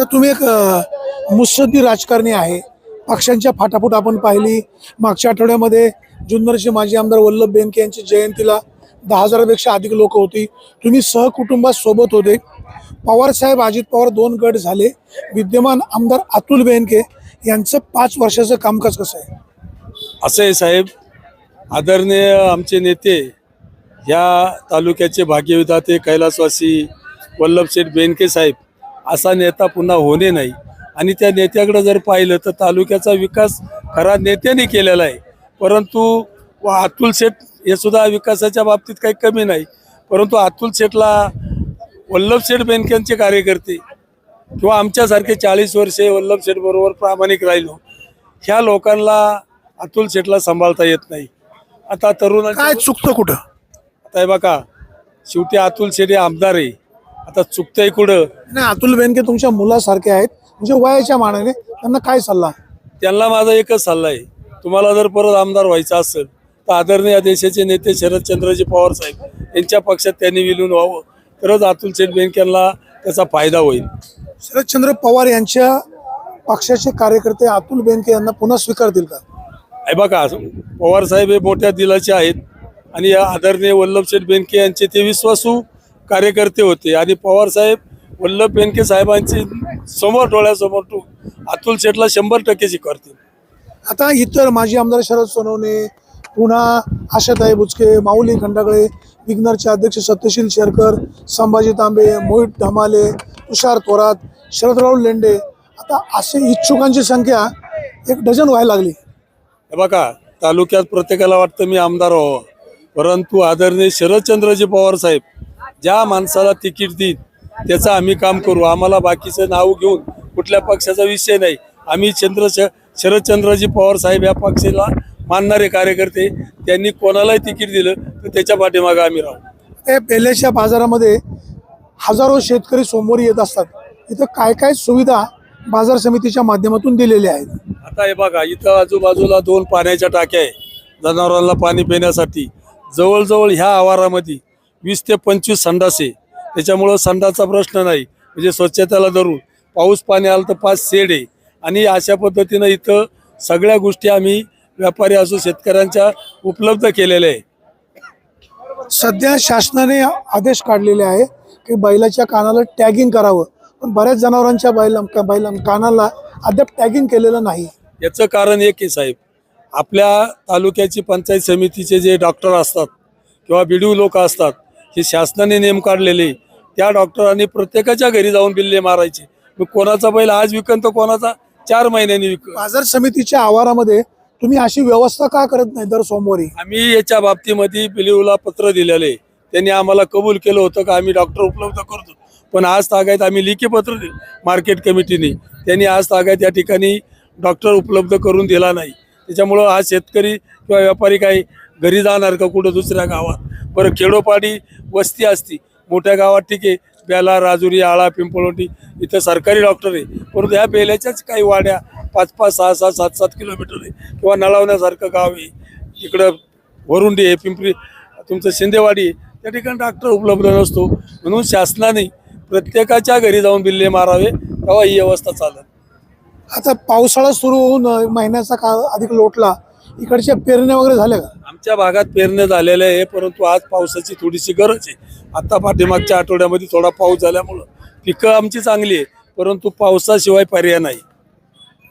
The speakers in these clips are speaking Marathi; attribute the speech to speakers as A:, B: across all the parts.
A: तर तुम्ही एक अ, मुत्सद्दी राजकारणी आहे. पक्षांच्या फाटाफूट आपण पाहिली. मागच्या आठवड्यामध्ये जुन्नरचे माजी आमदार वल्लभ बेनके यांची जयंतीला दहा हजारापेक्षा अधिक लोक होती. तुम्ही सहकुटुंबासोबत होते. पवार साहेब अजित पवार दोन गट झाले. विद्यमान आमदार अतुल बेनके यांचं पाच वर्षाचं कामकाज कसं आहे?
B: असं आहे साहेब आदरणीय आमचे नेते या तालुक्याचे भाग्यविधाते कैलासवासी वल्लभशेठ बेनके साहेब असा नेता पुन्हा होणे नाही. आणि त्या नेत्याकडे जर पाहिलं तर तालुक्याचा विकास खरा नेत्याने केलेला आहे. परंतु अतुल शेठ हे सुद्धा विकासाच्या बाबतीत काही कमी नाही. परंतु अतुल शेठला वल्लभ शेठ बेनकेंचे कार्यकर्ते किंवा आमच्यासारखे चाळीस वर्षे वल्लभ शेठ बरोबर प्रामाणिक राहिलो ह्या लोकांना अतुल शेठला सांभाळता येत नाही. आता तरुणांच्या
A: काय चुकतं कुठं?
B: आता हे बघा शेवटी अतुल शेठ हे आमदार आहे. आता चुकतंय कुठं?
A: नाही अतुल बेनके तुमच्या मुलासारखे आहेत. म्हणजे वयाच्या मानाने त्यांना काय सल्ला?
B: त्यांना माझा एकच सल्ला आहे. तुम्हाला जर परत आमदार व्हायचं असेल तर आदरणीय या देशाचे नेते शरदचंद्रजी पवार साहेब यांच्या पक्षात त्यांनी विलीन व्हावं. तरच अतुल शेठ बेनकेंना त्याचा फायदा होईल.
A: शरदचंद्र पवार यांच्या पक्षाचे कार्यकर्ते अतुल बेनके यांना पुन्हा स्वीकारतील का?
B: हे बघा पवार साहेब हे मोठ्या दिलाचे आहेत. आणि या आदरणीय वल्लभ शेठ बेनके यांचे ते विश्वासू कार्यकर्ते होते आणि पवार साहेब वल्लभ बेनके साहेबांची समोर डोळ्यासमोर टू अतुल शेठला शंभर टक्के स्वीकारतील.
A: आता इतर माजी आमदार शरद सोनवणे पुन्हा आशाताई बुचके माऊली खंडागळे विग्नरचे अध्यक्ष सत्यशील शेरकर संभाजी तांबे मोहित धमाले तुषार थोरात शरदराव लेंडे आता असे इच्छुकांची संख्या एक डझन व्हायला लागली.
B: हे बघा तालुक्यात प्रत्येकाला वाटतं मी आमदार व्हावं परंतु आदरणीय शरदचंद्रजी पवार साहेब ज्या माणसाला तिकीट देईल त्याचं आम्ही काम करू. आम्हाला बाकीचं नाव घेऊन कुठल्या पक्षाचा विषय नाही. आम्ही चंद्र शरदचंद्रजी पवार साहेब या पक्षाला मानणारे कार्यकर्ते त्यांनी कोणालाही तिकीट दिलं तर त्याच्या पाठीमागं आम्ही राहू.
A: बेल्याच्या बाजारामध्ये हजारो शेतकरी सोमवारी येत असतात. इथं काय काय सुविधा बाजार समितीच्या माध्यमातून दिलेल्या आहेत?
B: आता हे बघा इथं आजूबाजूला दोन पाण्याच्या टाक्या आहे. जनावरांना पाणी पिण्यासाठी. जवळजवळ ह्या आवारामध्ये वीस ते पंचवीस संडास आहे. त्याच्यामुळं संडासचा प्रश्न नाही. म्हणजे स्वच्छतेला धरून पाऊस पाणी आलं तर पाच शेड आहे. आणि अशा पद्धतीनं इथं सगळ्या गोष्टी आम्ही व्यापारी असो शेतकऱ्यांच्या उपलब्ध केलेल्या आहे.
A: सध्या शासनाने आदेश काढलेले आहे की बैलाच्या कानाला टॅगिंग करावं. पण बऱ्याच जनावरांच्या बैला बैला कानाला अद्याप टॅगिंग केलेलं नाही.
B: याचं कारण एक आहे साहेब. आपल्या तालुक्याची पंचायत समितीचे जे डॉक्टर असतात किंवा बिडीव लोक असतात हे शासनाने नेम काढलेले. त्या डॉक्टरांनी प्रत्येकाच्या घरी जाऊन बिल्ले मारायचे. मग कोणाचा बैल आज विकन तर कोणाचा चार महिन्यांनी विक
A: बाजार समितीच्या आवारामध्ये तुम्ही अशी व्यवस्था का करत नाही दर सोमवारी?
B: आम्ही याच्या बाबतीमध्ये बिलीवला पत्र दिलेले. त्यांनी आम्हाला कबूल केलं होतं का आम्ही डॉक्टर उपलब्ध करतो. पण आज तागायत आम्ही लिखी पत्र दिलं मार्केट कमिटीने. त्यांनी आज तागायत या ठिकाणी डॉक्टर उपलब्ध करून दिला नाही. त्याच्यामुळं आज शेतकरी किंवा व्यापारी काही घरी जाणार का कुठं दुसऱ्या गावात? बरं खेडोपाडी वस्ती असती. मोठ्या गावात ठीक आहे. बेला राजुरी आळा पिंपळवंटी इथं सरकारी डॉक्टर आहे. परंतु ह्या बेल्याच्याच काही वाड्या पाच पाच सहा सहा सात सात किलोमीटर आहे. किंवा नळावण्यासारखं गाव आहे. इकडं वरुंडी आहे पिंपरी तुमचं शिंदेवाडी आहे. त्या ठिकाणी डॉक्टर उपलब्ध नसतो. म्हणून शासनाने प्रत्येकाच्या घरी जाऊन बिल्ले मारावे तेव्हा ही व्यवस्था चालत
A: आता पावसाळा सुरू होऊन महिन्याचा काळ अधिक लोटला. इकडच्या पेरण्या वगैरे झाल्या का?
B: आमच्या भागात पेरणे झालेले आहे परंतु आज पावसाची थोडीशी गरज आहे. आता पाठीमागच्या आठवड्यामध्ये थोडा पाऊस झाल्यामुळं पिकं आमची चांगली आहे परंतु पावसाशिवाय पर्याय नाही.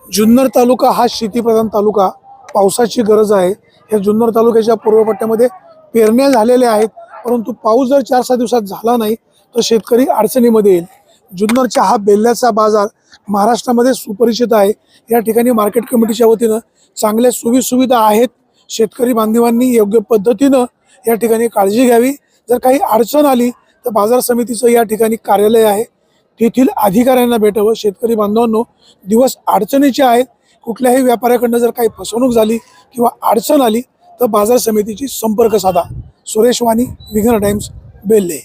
A: जुन्नर तालुका हा शेतीप्रधान तालुका. पावसाची गरज आहे. या जुन्नर तालुक्याच्या पूर्व पट्ट्यामध्ये पेरण्या झालेल्या आहेत परंतु पाऊस जर चार सहा दिवसात झाला नाही तर शेतकरी अडचणीमध्ये येईल. जुन्नरच्या हा बेल्ल्याचा बाजार महाराष्ट्रामध्ये सुपरिचित आहे. या ठिकाणी मार्केट कमिटीच्या वतीनं चांगल्या सुविसुविधा आहेत. शेतकरी बांधवांनी योग्य पद्धतीनं या ठिकाणी काळजी घ्यावी. जर काही अडचण आली तर बाजार समितीचं या ठिकाणी कार्यालय आहे. तेथील अधिकाऱ्यांना भेटावं. शेतकरी बांधवांनो दिवस अडचणीचे आहेत. कुठल्याही व्यापाऱ्याकडनं जर काही फसवणूक झाली किंवा अडचण आली तर बाजार समितीची संपर्क साधा. सुरेश वाणी विघ्न टाइम्स बेल्ले.